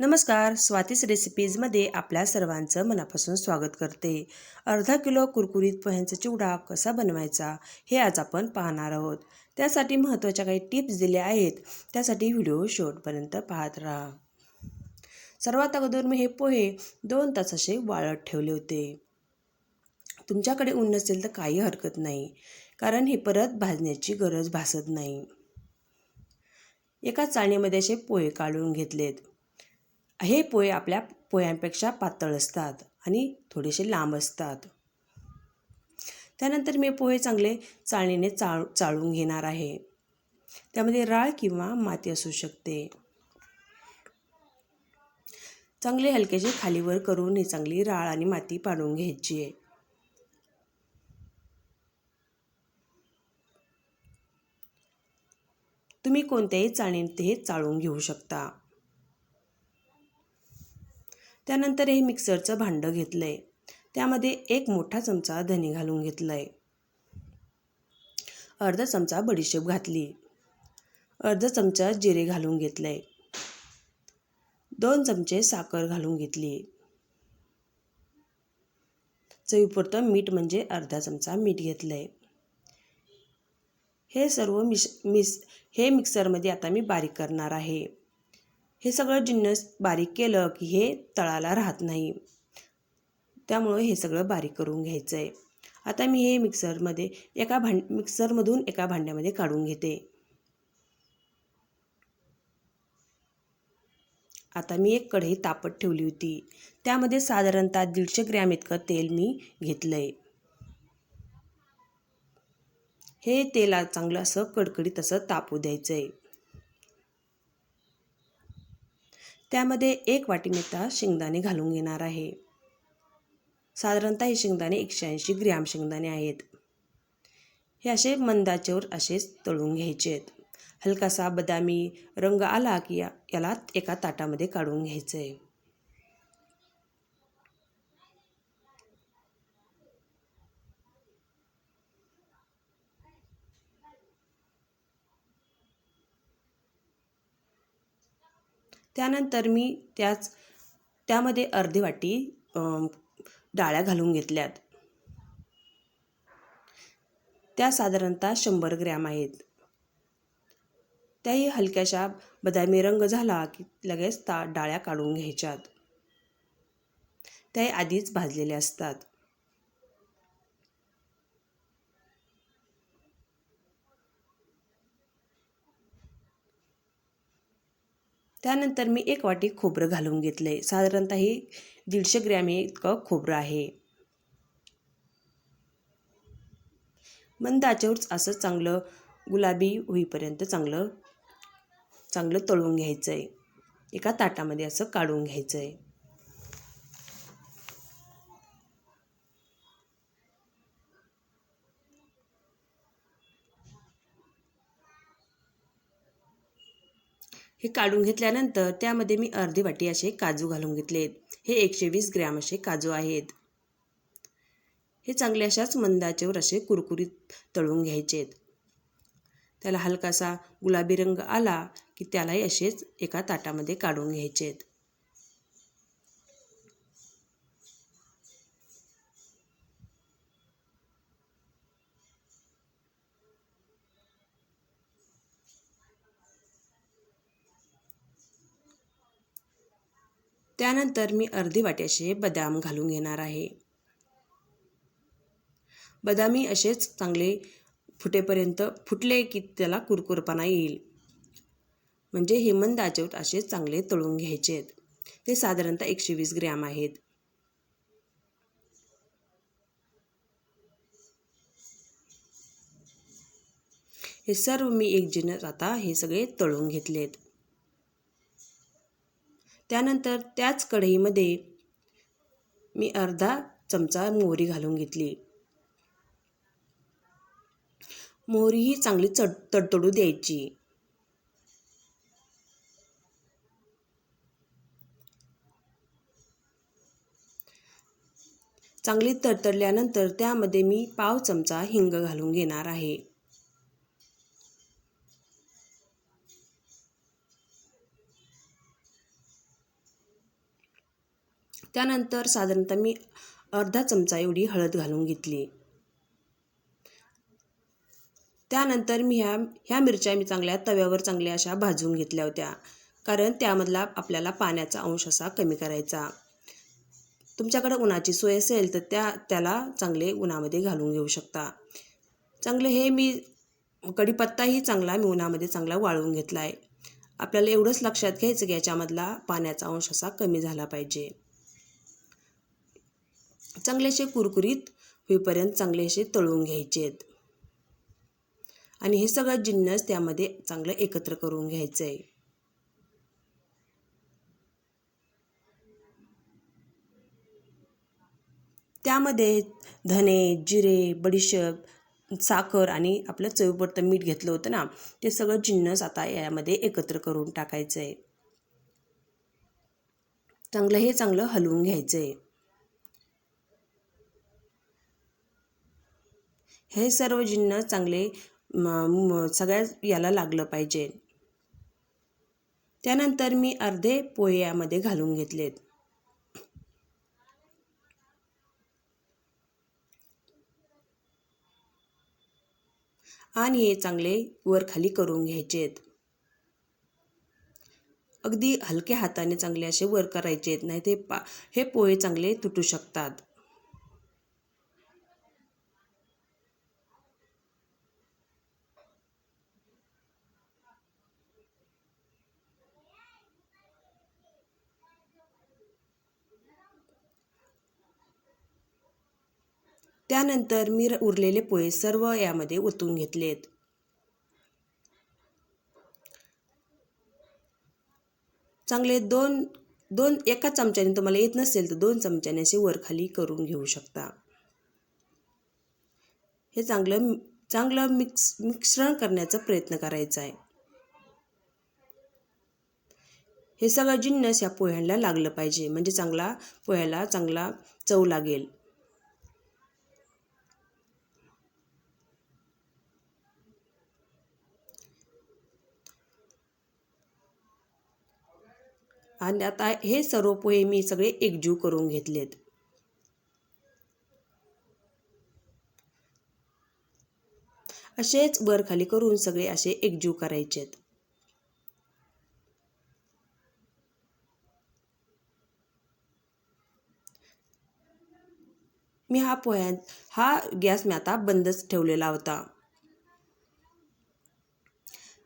नमस्कार स्वातीस रेसिपीजमध्ये आपल्या सर्वांचं मनापासून स्वागत करते. अर्धा किलो कुरकुरीत पोह्यांचा चिवडा कसा बनवायचा हे आज आपण पाहणार आहोत. त्यासाठी महत्त्वाच्या काही टिप्स दिल्या आहेत. त्यासाठी व्हिडिओ शेवटपर्यंत पाहत राहा. सर्वात अगोदर मी हे पोहे दोन तास असे वाळत ठेवले होते. तुमच्याकडे ऊन नसेल तर काही हरकत नाही कारण हे परत भाजण्याची गरज भासत नाही. एका चाळणीमध्ये असे पोहे काढून घेतलेत. हे पोहे आपल्या पोह्यांपेक्षा पातळ असतात आणि थोडेसे लांब असतात. त्यानंतर मी पोहे चांगले चाळणीने चाळ चाळून घेणार आहे. त्यामध्ये राळ किंवा माती असू शकते. चांगले हलकेचे खालीवर करून ही चांगली राळ आणि माती पाडून घ्यायची आहे. तुम्ही कोणत्याही चाळणीत हे चाळून घेऊ शकता. त्यानंतर हे मिक्सरचं भांडं घेतलं आहे त्यामध्ये एक मोठा चमचा धने घालून घेतला आहे अर्धा चमचा बडीशेप घातली. अर्धा चमचा जिरे घालून घेतलं आहे दोन चमचे साखर घालून घेतली. चवीपुरतं मीठ म्हणजे अर्धा चमचा मीठ घेतलं आहे हे सर्व मिश मिस हे मिक्सरमध्ये आता मी बारीक करणार आहे. हे सगळं जिन्नस बारीक केलं की हे तळाला राहत नाही. त्यामुळं हे सगळं बारीक करून घ्यायचं आहे आता मी हे मिक्सरमध्ये एका भांड मिक्सरमधून एका भांड्यामध्ये काढून घेते. आता मी एक कढई तापत ठेवली होती. त्यामध्ये साधारणतः दीडशे ग्रॅम इतकं तेल मी घेतलं आहे हे तेला चांगलं असं कडकडीत असं तापू द्यायचं आहे त्यामध्ये एक वाटी मेथा शेंगदाणे घालून घेणार आहे. साधारणतः हे शेंगदाणे एकशे ऐंशी ग्रॅम शेंगदाणे आहेत. हे असे मंदाचेवर असेच तळून घ्यायचे आहेत. हलकासा बदामी रंग आला की या याला एका ताटामध्ये काढून घ्यायचं आहे. त्यानंतर मी त्याच त्यामध्ये अर्धी वाटी डाळ्या घालून घेतल्यात. त्या साधारणतः शंभर ग्रॅम आहेत. त्याही हलक्याशा बदामी रंग झाला की लगेच ता डाळ्या काढून घ्यायच्यात. त्याही आधीच भाजलेल्या असतात. त्यानंतर मी एक वाटी खोबरं घालून घेतलं आहे साधारणतः हे दीडशे ग्रॅम इतकं खोबरं आहे. मंद आचेवरच असं चांगलं गुलाबी होईपर्यंत चांगलं चांगलं तळून घ्यायचं आहे एका ताटामध्ये असं काढून घ्यायचं आहे हे काढून घेतल्यानंतर त्यामध्ये मी अर्धी वाटी असे काजू घालून घेतलेत हे एकशे वीस ग्रॅम असे काजू आहेत. हे चांगले अशाच मंदाचेवर असे कुरकुरीत तळून घ्यायचे आहेत त्याला हलकासा गुलाबी रंग आला की त्यालाही असेच एका ताटामध्ये काढून घ्यायचे त्यानंतर मी अर्धी वाट्याचे बदाम घालून घेणार आहे. बदामी असेच चांगले फुटेपर्यंत फुटले की त्याला कुरकुरपणा येईल. म्हणजे हे मंद आचेवर असेच चांगले तळून घ्यायचे आहेत ते साधारणतः एकशे वीस ग्रॅम आहेत. हे सर्व मी एक जिनस आता हे सगळे तळून घेतलेत. त्यानंतर त्याच कढईमध्ये मी अर्धा चमचा मोहरी घालून घेतली. मोहरी ही चांगली चड तडतडू द्यायची. चांगली तडतडल्यानंतर त्यामध्ये मी पाव चमचा हिंग घालून घेणार आहे. त्यानंतर साधारणतः मी अर्धा चमचा एवढी हळद घालून घेतली. त्यानंतर मी ह्या ह्या मिरच्या मी चांगल्या तव्यावर चांगल्या अशा भाजून घेतल्या होत्या. कारण त्यामधला आपल्याला पाण्याचा अंश असा कमी करायचा. तुमच्याकडे उन्हाची सोय असेल तर त्या त्याला चांगले उन्हामध्ये घालून घेऊ शकता. चांगले हे मी कढीपत्ताही चांगला मी उन्हामध्ये चांगला वाळवून घेतला आहे आपल्याला एवढंच लक्षात घ्यायचं की याच्यामधला पाण्याचा अंश असा कमी झाला पाहिजे. चांगले असे कुरकुरीत होईपर्यंत चांगले असे तळून घ्यायचे आहेत आणि हे सगळं जिन्नस त्यामध्ये चांगलं एकत्र करून घ्यायचं आहे त्यामध्ये धने जिरे बडीशेप साखर आणि आपलं चवीपुरतं मीठ घेतलं होतं ना ते सगळं जिन्नस आता यामध्ये एकत्र करून टाकायचं आहे चांगलं हे चांगलं हलवून घ्यायचं आहे हे सर्व जिन्न चांगले सगळ्या याला लागलं पाहिजे. त्यानंतर मी अर्धे पोहे यामध्ये घालून घेतलेत. आणि हे चांगले वर खाली करून घ्यायचे आहेत अगदी हलक्या हाताने चांगले असे वर करायचे आहेत नाही ते पा हे पोहे चांगले तुटू शकतात. त्यानंतर मी उरलेले पोहे सर्व यामध्ये ओतून घेतलेत. चांगले दोन दोन एका चमच्याने तुम्हाला येत नसेल तर दोन चमच्याने असे वरखाली करून घेऊ शकता. हे चांगलं चांगलं मिक्स मिश्रण करण्याचा प्रयत्न करायचा आहे. हे सगळं जिन्नस या पोह्यांना लागलं पाहिजे. म्हणजे चांगला पोह्याला चांगला चव लागेल. आणि आता हे सर्व पोहे मी सगळे एकजीव करून घेतलेत. असेच वर खाली करून सगळे असे एकजीव करायचेत. मी हा पोह्या हा गॅस मी आता बंदच ठेवलेला होता.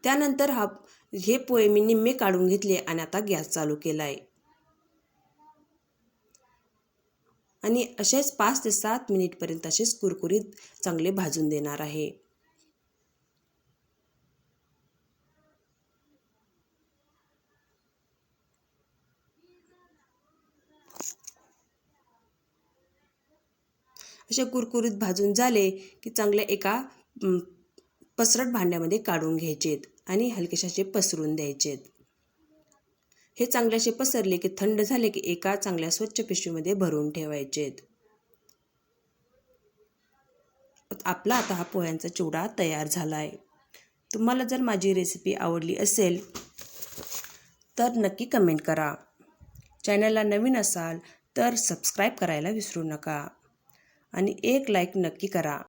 त्यानंतर हा हे पोहे मी निम्मे काढून घेतले आणि आता गॅस चालू केला आहे आणि असेच पाच ते सात मिनिटपर्यंत असेच कुरकुरीत चांगले भाजून देणार आहे. असे कुरकुरीत भाजून झाले की चांगले एका पसरट भांड्यामध्ये काढून घ्यायचेत. आणि हलकेशाचे पसरून द्यायचेत. हे चांगल्याशे पसरले की थंड झाले की एका चांगल्या स्वच्छ पिशवीमध्ये भरून ठेवायचेत. आपला आता हा पोह्यांचा चिवडा तयार झाला आहे तुम्हाला जर माझी रेसिपी आवडली असेल तर नक्की कमेंट करा. चॅनलला नवीन असाल तर सबस्क्राईब करायला विसरू नका. आणि एक लाईक नक्की करा.